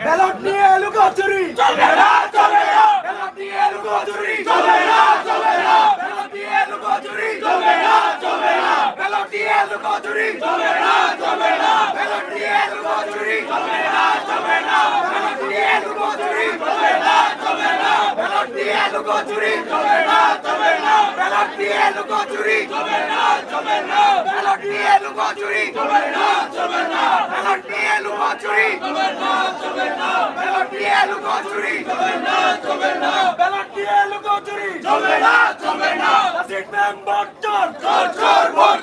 Ballot নিয়ে এলো কচুরি চলবে না চলবে না। ব্যালট নিয়ে চলবে না ব্যালট নিয়ে এলো কচুরি চলবে না চলবে না ব্যালট নিয়ে এলো কচুরি চলবে না চলবে না ব্যালট নিয়ে এলো কচুরি চলবে না চলবে না ব্যালট নিয়ে এলো কচুরি চলবে না চলবে না ব্যালট নিয়ে এলো কচুরি চলবে না চলবে না ব্যালট নিয়ে এলো কচুরি চলবে না চলবে না ব্যালট নিয়ে এলো কচুরি চলবে না চলবে না ব্যালট নিয়ে এলো কচুরি চলবে না চলবে না ব্যালট নিয়ে এলো কচুরি চলবে না চলবে না ব্যালট নিয়ে এলো কচুরি চলবে না চলবে না নাসির ম্যাম বট্টর চোর চোর চোর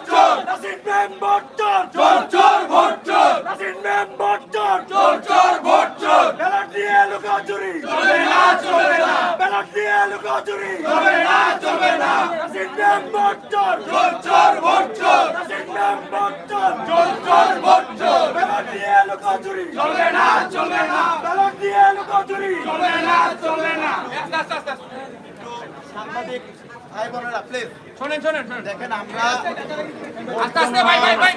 ম্যান ভোটচোর চোর চোর ভোটচোর নাসির ম্যান ভোটচোর চোর চোর ভোটচোর ব্যালট দিয়ে লুকাচুরি চলবে না চলবে না ব্যালট দিয়ে লুকাচুরি চলবে না চলবে না নাসির ম্যান ভোটচোর চোর চোর ভোটচোর নাসির ম্যান ভোটচোর চোর চোর ভোটচোর ব্যালট দিয়ে লুকাচুরি চলবে না চলবে না সাংবাদিক ভাই বোনেরা প্লিজ শোনেন শোনেন দেখেন আমরা আস্তে আস্তে ভাই ভাই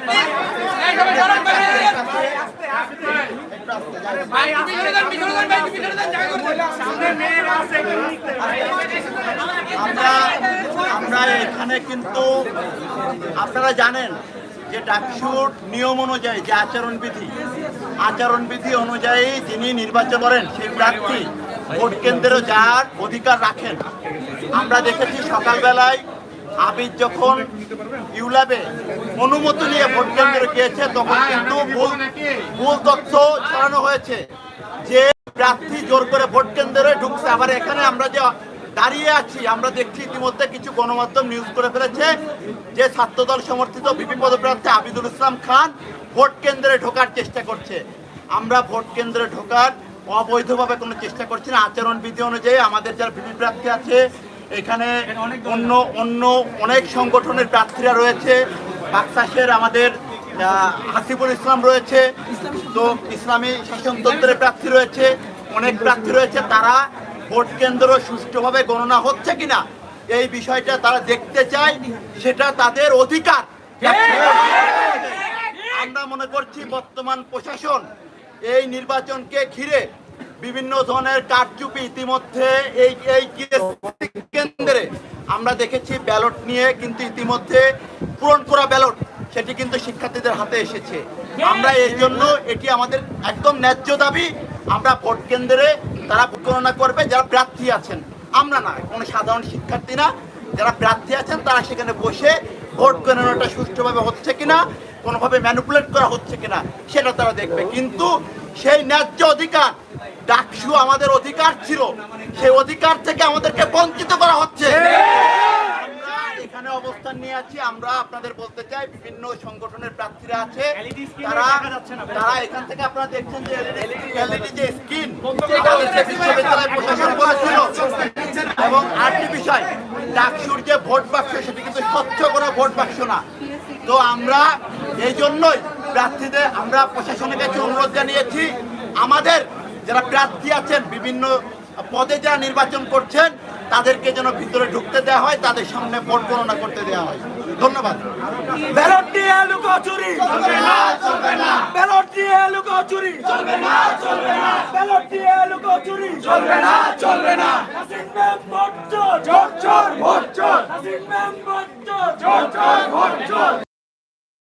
ভাই আমরা এখানে কিন্তু আপনারা জানেন যে ডাকসুট নিয়ম অনুযায়ী যে আচরণবিধি আচরণবিধি অনুযায়ী যিনি নির্বাচন করেন সেই প্রার্থী ভোট কেন্দ্রে যার অধিকার রাখেন। আমরা দেখেছি সকালবেলায় আবির যখন ইউলাবে অনুমতি নিয়ে ভোট কেন্দ্রে গিয়েছে, তখন কিন্তু ভুল ভুল তথ্য ছড়ানো হয়েছে যে প্রার্থী জোর করে ভোট কেন্দ্রে ঢুকছে। আবার এখানে আমরা যে দাঁড়িয়ে আছি, আমরা দেখছি ইতিমধ্যে কিছু গণমাধ্যম নিউজ করে ফেলেছে যে ছাত্রদল সমর্থিত বিপি পদপ্রার্থী আবিদুল ইসলাম খান ভোট কেন্দ্রে ঢোকার চেষ্টা করছে। আমরা ভোট কেন্দ্রে ঢোকার অবৈধভাবে কোনো চেষ্টা করছি না। আচরণ বিধি অনুযায়ী আমাদের যারা বিপি প্রার্থী আছে এখানে অন্য অন্য অনেক সংগঠনের প্রার্থীরা রয়েছে। বাক্সাসের আমাদের হাসিবুল ইসলাম রয়েছে। তো ইসলামী শাসনতন্ত্রের প্রার্থী রয়েছে। অনেক প্রার্থী রয়েছে। তারা ভোট কেন্দ্র সুষ্ঠুভাবে গণনা হচ্ছে কিনা এই বিষয়টা তারা দেখতে চায়। সেটা তাদের অধিকার। আমরা মনে করছি বর্তমান প্রশাসন এই নির্বাচনকে ঘিরে বিভিন্ন ধরনের কারচুপি ইতিমধ্যে এই এই কেন্দ্রে আমরা দেখেছি ব্যালট নিয়ে কিন্তু ইতিমধ্যে পূরণ করা ব্যালট, সেটি কিন্তু শিক্ষার্থীদের হাতে এসেছে। আমরা এই জন্য এটি আমাদের একদম ন্যায্য দাবি। আমরা ভোট কেন্দ্রে তারা গণনা করবে, যারা প্রার্থী আছেন। আমরা না, কোনো সাধারণ শিক্ষার্থী না। যারা প্রার্থী আছেন, তারা সেখানে বসে ভোট গণনাটা সুষ্ঠুভাবে হচ্ছে কিনা কোনোভাবে ম্যানুপুলেট করা হচ্ছে কিনা সেটা তারা দেখবে। কিন্তু সেই ন্যায্য অধিকার ডাকসু আমাদের অধিকার ছিল সেই অধিকার থেকে আমাদেরকে বঞ্চিত করা হচ্ছে। এখানে অবস্থান নিয়ে আছি আমরা আপনাদের বলতে চাই বিভিন্ন সংগঠনের প্রার্থীরা আছে তারা তারা এখান থেকে আপনারা দেখছেন যে এলইডি যে স্ক্রিন বিশ্ববিদ্যালয় প্রশাসন করেছিল এবং আরেকটি বিষয় ডাকসুর যে ভোট বাক্স সেটি কিন্তু স্বচ্ছ কোনো ভোট বাক্স না। তো আমরা এই জন্যই প্রার্থীদের, আমরা প্রশাসনের কাছে অনুরোধ জানিয়েছি, আমাদের যারা প্রার্থী আছেন, বিভিন্ন পদে যারা নির্বাচন করছেন তাদেরকে যেন ভিতরে ঢুকতে দেওয়া হয় তাদের সামনে ভোট গণনা করতে দেওয়া হয়। ধন্যবাদ। ব্যালট নিয়ে এলো চলবে না চলবে না। ব্যালট নিয়ে এলো চলবে না চলবে না। ব্যালট নিয়ে এলো কচুরি চলবে না চলবে না। নাসির ম্যাম ভোট চোর। চোর চোর ভোট চোর। নাসির ম্যাম ভোট চোর। চোর চোর ভোট চোর।